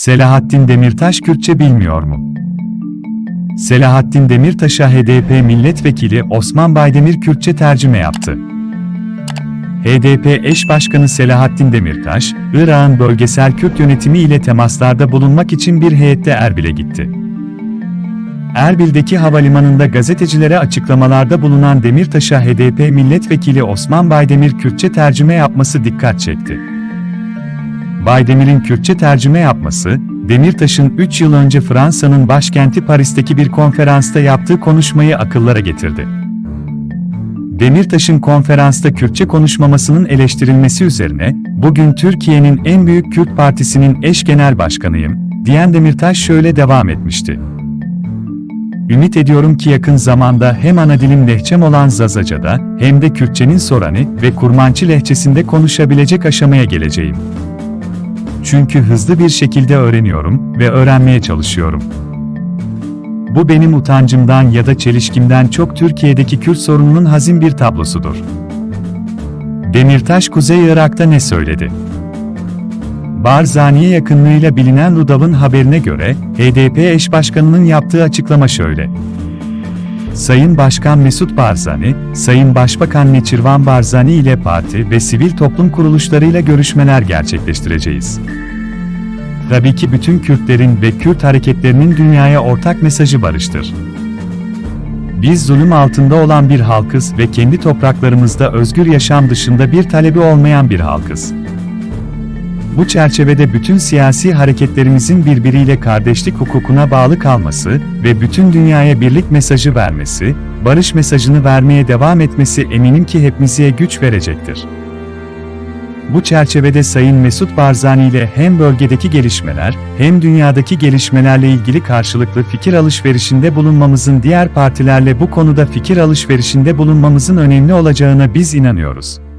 Selahattin Demirtaş Kürtçe bilmiyor mu? Selahattin Demirtaş'a HDP milletvekili Osman Baydemir Kürtçe tercüme yaptı. HDP eş başkanı Selahattin Demirtaş, Irak'ın bölgesel Kürt yönetimi ile temaslarda bulunmak için bir heyette Erbil'e gitti. Erbil'deki havalimanında gazetecilere açıklamalarda bulunan Demirtaş'a HDP milletvekili Osman Baydemir Kürtçe tercüme yapması dikkat çekti. Baydemir'in Kürtçe tercüme yapması, Demirtaş'ın 3 yıl önce Fransa'nın başkenti Paris'teki bir konferansta yaptığı konuşmayı akıllara getirdi. Demirtaş'ın konferansta Kürtçe konuşmamasının eleştirilmesi üzerine, bugün Türkiye'nin en büyük Kürt partisinin eş genel başkanıyım, diyen Demirtaş şöyle devam etmişti. Ümit ediyorum ki yakın zamanda hem ana dilim lehçem olan Zazaca'da, hem de Kürtçenin Sorani ve Kurmançı lehçesinde konuşabilecek aşamaya geleceğim. Çünkü hızlı bir şekilde öğreniyorum ve öğrenmeye çalışıyorum. Bu benim utancımdan ya da çelişkimden çok Türkiye'deki Kürt sorununun hazin bir tablosudur. Demirtaş Kuzey Irak'ta ne söyledi? Barzani'ye yakınlığıyla bilinen Rudav'ın haberine göre, HDP eş başkanının yaptığı açıklama şöyle. Sayın Başkan Mesut Barzani, Sayın Başbakan Neçirvan Barzani ile parti ve sivil toplum kuruluşlarıyla görüşmeler gerçekleştireceğiz. Tabii ki bütün Kürtlerin ve Kürt hareketlerinin dünyaya ortak mesajı barıştır. Biz zulüm altında olan bir halkız ve kendi topraklarımızda özgür yaşam dışında bir talebi olmayan bir halkız. Bu çerçevede bütün siyasi hareketlerimizin birbiriyle kardeşlik hukukuna bağlı kalması ve bütün dünyaya birlik mesajı vermesi, barış mesajını vermeye devam etmesi eminim ki hepimize güç verecektir. Bu çerçevede Sayın Mesut Barzani ile hem bölgedeki gelişmeler, hem dünyadaki gelişmelerle ilgili karşılıklı fikir alışverişinde bulunmamızın diğer partilerle bu konuda fikir alışverişinde bulunmamızın önemli olacağına biz inanıyoruz.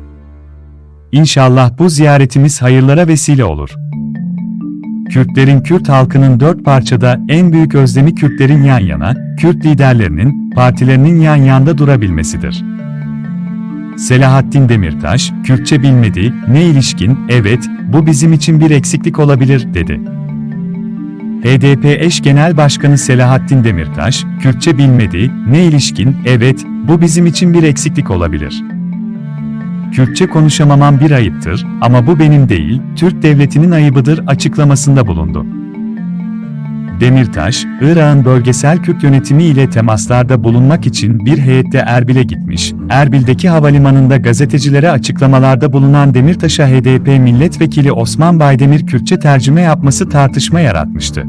İnşallah bu ziyaretimiz hayırlara vesile olur. Kürtlerin Kürt halkının dört parçada en büyük özlemi Kürtlerin yan yana, Kürt liderlerinin, partilerinin yan yanda durabilmesidir. Selahattin Demirtaş, Kürtçe bilmediği, ne ilişkin, evet, bu bizim için bir eksiklik olabilir, dedi. HDP eş genel başkanı Selahattin Demirtaş, Kürtçe bilmediği, ne ilişkin, evet, bu bizim için bir eksiklik olabilir. Kürtçe konuşamamam bir ayıptır ama bu benim değil, Türk devletinin ayıbıdır açıklamasında bulundu. Demirtaş, Irak'ın bölgesel Kürt yönetimi ile temaslarda bulunmak için bir heyette Erbil'e gitmiş, Erbil'deki havalimanında gazetecilere açıklamalarda bulunan Demirtaş'a HDP milletvekili Osman Baydemir Kürtçe tercüme yapması tartışma yaratmıştı.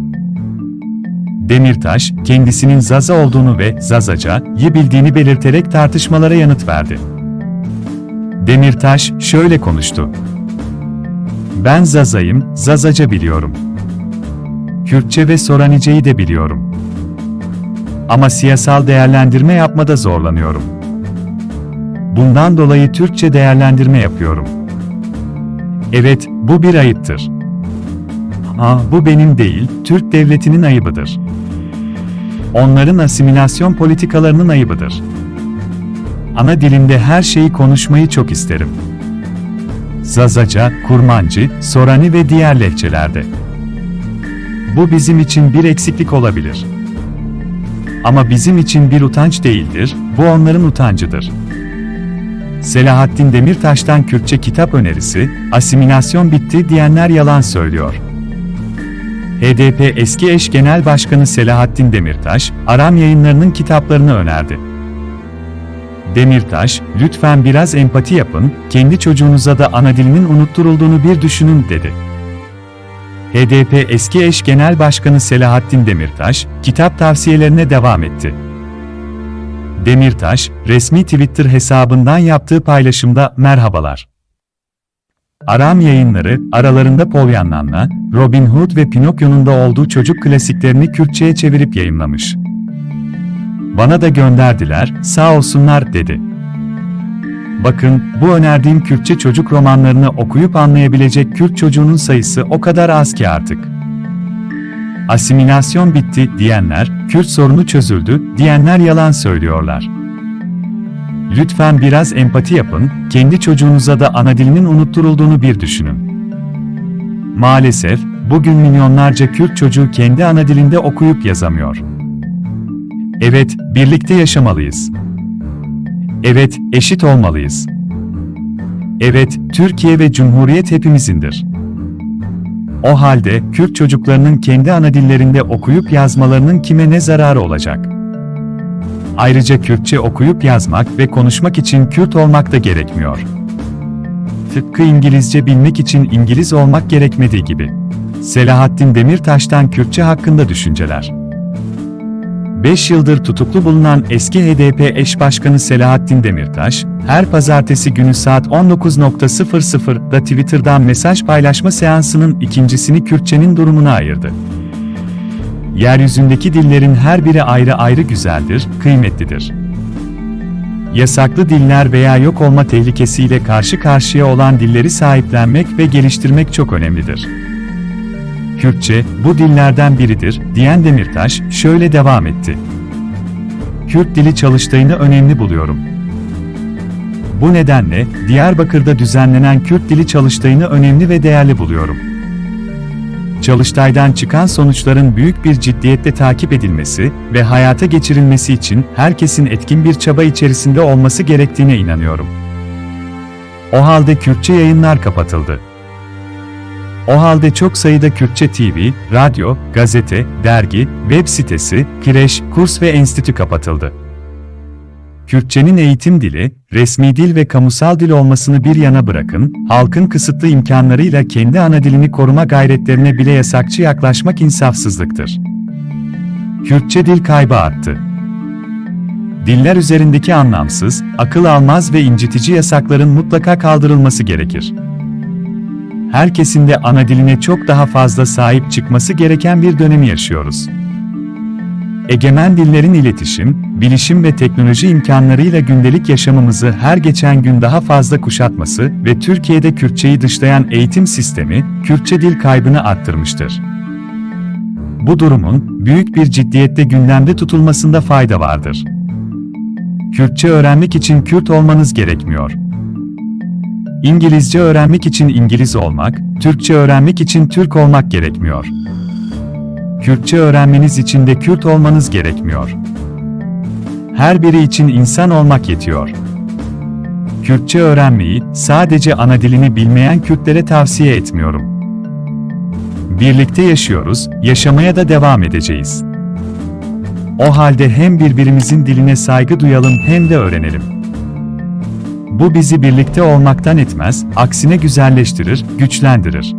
Demirtaş, kendisinin Zaza olduğunu ve Zazaca'yı bildiğini belirterek tartışmalara yanıt verdi. Demirtaş şöyle konuştu. Ben Zaza'yım, Zazaca biliyorum. Kürtçe ve Soranice'yi de biliyorum. Ama siyasal değerlendirme yapmada zorlanıyorum. Bundan dolayı Türkçe değerlendirme yapıyorum. Evet, bu bir ayıptır. Ama bu benim değil, Türk devletinin ayıbıdır. Onların asimilasyon politikalarının ayıbıdır. Ana dilimde her şeyi konuşmayı çok isterim. Zazaca, Kurmancı, Sorani ve diğer lehçelerde. Bu bizim için bir eksiklik olabilir. Ama bizim için bir utanç değildir, bu onların utancıdır. Selahattin Demirtaş'tan Kürtçe kitap önerisi, asimilasyon bitti diyenler yalan söylüyor. HDP eski eş genel başkanı Selahattin Demirtaş, Aram yayınlarının kitaplarını önerdi. Demirtaş, lütfen biraz empati yapın, kendi çocuğunuza da ana dilinin unutturulduğunu bir düşünün, dedi. HDP eski eş genel başkanı Selahattin Demirtaş, kitap tavsiyelerine devam etti. Demirtaş, resmi Twitter hesabından yaptığı paylaşımda merhabalar. Aram yayınları, aralarında Polyanlanla, Robin Hood ve Pinokyo'nun da olduğu çocuk klasiklerini Kürtçe'ye çevirip yayınlamış. Bana da gönderdiler, sağ olsunlar, dedi. Bakın, bu önerdiğim Kürtçe çocuk romanlarını okuyup anlayabilecek Kürt çocuğunun sayısı o kadar az ki artık. Asimilasyon bitti diyenler, Kürt sorunu çözüldü diyenler yalan söylüyorlar. Lütfen biraz empati yapın, kendi çocuğunuza da ana dilinin unutturulduğunu bir düşünün. Maalesef, bugün milyonlarca Kürt çocuğu kendi ana dilinde okuyup yazamıyor. Evet, birlikte yaşamalıyız. Evet, eşit olmalıyız. Evet, Türkiye ve Cumhuriyet hepimizindir. O halde Kürt çocuklarının kendi ana dillerinde okuyup yazmalarının kime ne zararı olacak? Ayrıca Kürtçe okuyup yazmak ve konuşmak için Kürt olmak da gerekmiyor. Tıpkı İngilizce bilmek için İngiliz olmak gerekmediği gibi. Selahattin Demirtaş'tan Kürtçe hakkında düşünceler. 5 yıldır tutuklu bulunan eski HDP eş başkanı Selahattin Demirtaş, her pazartesi günü saat 19.00'da Twitter'dan mesaj paylaşma seansının ikincisini Kürtçenin durumuna ayırdı. Yeryüzündeki dillerin her biri ayrı ayrı güzeldir, kıymetlidir. Yasaklı diller veya yok olma tehlikesiyle karşı karşıya olan dilleri sahiplenmek ve geliştirmek çok önemlidir. Kürtçe, bu dillerden biridir, diyen Demirtaş, şöyle devam etti. Kürt dili çalıştayını önemli buluyorum. Bu nedenle, Diyarbakır'da düzenlenen Kürt dili çalıştayını önemli ve değerli buluyorum. Çalıştaydan çıkan sonuçların büyük bir ciddiyetle takip edilmesi ve hayata geçirilmesi için herkesin etkin bir çaba içerisinde olması gerektiğine inanıyorum. O halde Kürtçe yayınlar kapatıldı. O halde çok sayıda Kürtçe TV, radyo, gazete, dergi, web sitesi, kireç, kurs ve enstitü kapatıldı. Kürtçenin eğitim dili, resmi dil ve kamusal dil olmasını bir yana bırakın, halkın kısıtlı imkanlarıyla kendi ana dilini koruma gayretlerine bile yasakçı yaklaşmak insafsızlıktır. Kürtçe dil kaybı arttı. Diller üzerindeki anlamsız, akıl almaz ve incitici yasakların mutlaka kaldırılması gerekir herkesin de ana diline çok daha fazla sahip çıkması gereken bir dönemi yaşıyoruz. Egemen dillerin iletişim, bilişim ve teknoloji imkanlarıyla gündelik yaşamımızı her geçen gün daha fazla kuşatması ve Türkiye'de Kürtçeyi dışlayan eğitim sistemi, Kürtçe dil kaybını arttırmıştır. Bu durumun büyük bir ciddiyette gündemde tutulmasında fayda vardır. Kürtçe öğrenmek için Kürt olmanız gerekmiyor. İngilizce öğrenmek için İngiliz olmak, Türkçe öğrenmek için Türk olmak gerekmiyor. Kürtçe öğrenmeniz için de Kürt olmanız gerekmiyor. Her biri için insan olmak yetiyor. Kürtçe öğrenmeyi sadece ana dilini bilmeyen Kürtlere tavsiye etmiyorum. Birlikte yaşıyoruz, yaşamaya da devam edeceğiz. O halde hem birbirimizin diline saygı duyalım hem de öğrenelim. Bu bizi birlikte olmaktan etmez, aksine güzelleştirir, güçlendirir.